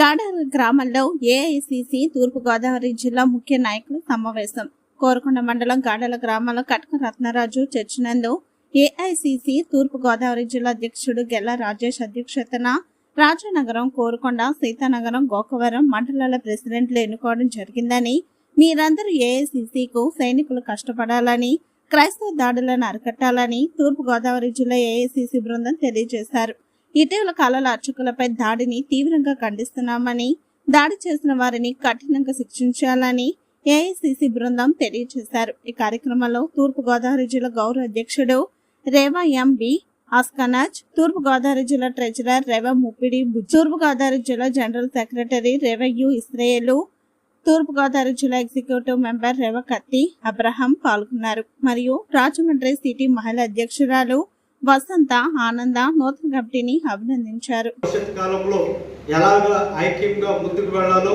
గాడాల గ్రామంలో ఏఐసిసి తూర్పుగోదావరి జిల్లా ముఖ్య నాయకుల సమావేశం. కోరకొండ మండలం గాడాల గ్రామంలో కటక రత్నరాజు చర్చినందు ఏఐసిసి తూర్పుగోదావరి జిల్లా అధ్యక్షుడు గెల్ల రాజేష్ అధ్యక్షతన రాజానగరం కోరుకొండ సీతానగరం గోకవరం మండలాల ప్రెసిడెంట్లు ఎన్నుకోవడం జరిగిందని మీరందరూ ఏఐసిసికు సైనికులు కష్టపడాలని క్రైస్తవ దాడులను అరికట్టాలని తూర్పుగోదావరి జిల్లా ఏఐసిసి బృందం తెలియజేశారు. ఇటీవల కాలాల అర్చకులపై దాడిని తీవ్రంగా ఖండిస్తున్నామని దాడి చేసిన వారిని కఠినంగా శిక్షించాలని ఏఐసిసి బృందం తెలియజేశారు. ఈ కార్యక్రమంలో తూర్పు గోదావరి జిల్లా గౌరవ అధ్యక్షుడు రేవా ఎంబి ఆస్కనాజ్ తూర్పు గోదావరి జిల్లా ట్రెజరర్ రేవా ముప్పిడి తూర్పుగోదావరి తూర్పు గోదావరి జిల్లా జనరల్ సెక్రటరీ రేవయ్యు ఇస్రాయేలు తూర్పు గోదావరి జిల్లా ఎగ్జిక్యూటివ్ మెంబర్ రేవ కత్తి అబ్రహం పాల్గొన్నారు. మరియు రాజమండ్రి సిటీ మహిళా అధ్యక్షురాలు వసంత ఆనంద నూతన కమిటీని అభినందించారు. భవిష్యత్ కాలంలో ఎలాగ ఐక్యంగా ముందుకు వెళ్ళాలో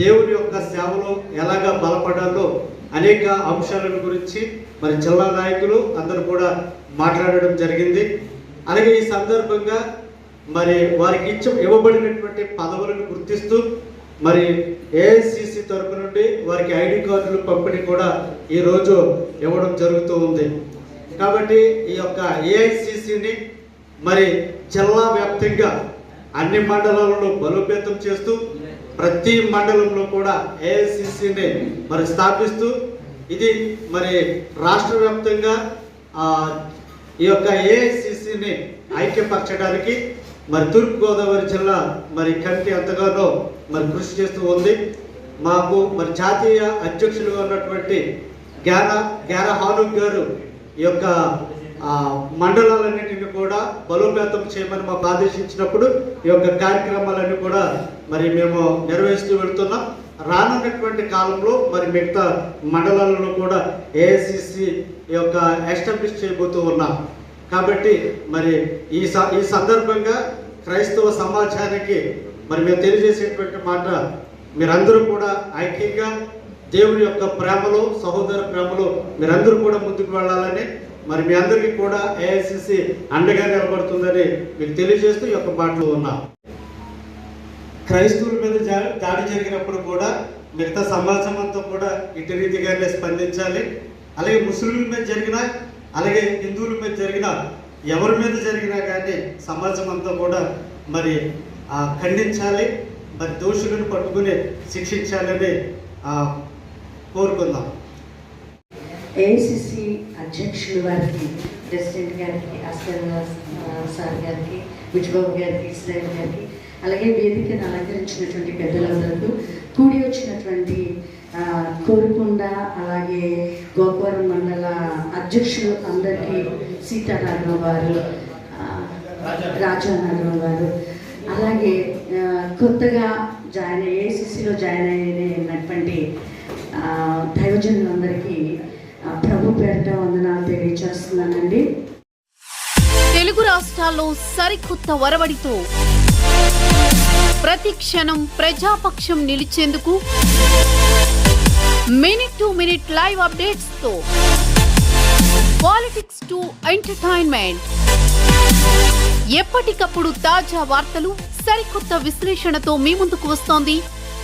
దేవుని యొక్క సేవలో ఎలాగ బలపడాలో అనేక అంశాలను గురించి మరి జిల్లా నాయకులు అందరూ కూడా మాట్లాడడం జరిగింది. అలాగే ఈ సందర్భంగా మరి వారికి ఇచ్చ ఇవ్వబడినటువంటి పదవులను గుర్తిస్తూ మరి ఏఐసిసి తరపు నుండి వారికి ఐడి కార్డులు పంపిణీ కూడా ఈరోజు ఇవ్వడం జరుగుతూ ఉంది. కాబట్టి ఈ యొక్క ఏఐసిసిని మరి జిల్లా వ్యాప్తంగా అన్ని మండలాలలో బలోపేతం చేస్తూ ప్రతి మండలంలో కూడా ఏఐసిసిని మరి స్థాపిస్తూ ఇది మరి రాష్ట్ర వ్యాప్తంగా ఈ యొక్క ఏఐసిసిని ఐక్యపరచడానికి మరి తూర్పుగోదావరి జిల్లా మరి కంటి ఎంతగానో మరి కృషి చేస్తూ ఉంది. మాకు మరి జాతీయ అధ్యక్షులుగా ఉన్నటువంటి గ్యారా గ్యార హాను గారు ఈ యొక్క మండలాలన్నింటినీ కూడా బలోపేతం చేయమని మాకు ఆదేశించినప్పుడు ఈ యొక్క కార్యక్రమాలన్నీ కూడా మరి మేము నిర్వహిస్తూ వెళ్తున్నాం. రానున్నటువంటి కాలంలో మరి మిగతా మండలాలలో కూడా ఏఐసిసి యొక్క ఎస్టాబ్లిష్ చేయబోతూ ఉన్నాం. కాబట్టి మరి ఈ స- ఈ సందర్భంగా క్రైస్తవ సమాజానికి మరి మేము తెలియజేసేటువంటి మాట మీరందరూ కూడా ఐక్యంగా దేవుని యొక్క ప్రేమలో సహోదర ప్రేమలో మీరందరూ కూడా ముందుకు వెళ్ళాలని మరి మీ అందరికీ కూడా ఏఐసిసి అండగా నిలబడుతుందని మీకు తెలియజేస్తూ ఈ యొక్క మాటలు ఉన్నాం. క్రైస్తవుల మీద దాడి జరిగినప్పుడు కూడా మిగతా సమాజం అంతా కూడా ఇటు రీతిగానే స్పందించాలి. అలాగే ముస్లింల మీద జరిగిన అలాగే హిందువుల మీద జరిగిన ఎవరి మీద జరిగినా కానీ సమాజం అంతా కూడా మరి ఖండించాలి. మరి దోషులను పట్టుకుని శిక్షించాలని కోరుకుందాం. ఏఐసిసి అధ్యక్షులు వారికి ప్రెసిడెంట్ గారికి అస్కర్ సార్ గారికి విజయబాబు గారికి ఇస్రాయల్ గారికి అలాగే వేదికను అలంకరించినటువంటి పెద్దలందరికీ కూడి వచ్చినటువంటి కోరుకొండ అలాగే గోపురం మండల అధ్యక్షులు అందరికీ సీతారాఘవ వారు ఆ, రాజానగరం వారు అలాగే కొత్తగా జాయిన్ ఏఐసిసిలో జాయిన్ అయినటువంటి దైవజనులందరికీ ప్రభు పేరిట వందనాలు తెలియచేస్తున్నానండి. తెలుగు రాష్ట్రాల్లో సరికొత్త వరవడితో ప్రతి క్షణం ప్రజాపక్షం నిలిచేందుకు మినిట్ టు మినిట్ లైవ్ అప్డేట్స్తో పాలిటిక్స్ టు ఎంటర్టైన్మెంట్ ఎప్పటికప్పుడు తాజా వార్తలు సరికొత్త విశ్లేషణతో మీ ముందుకు వస్తోంది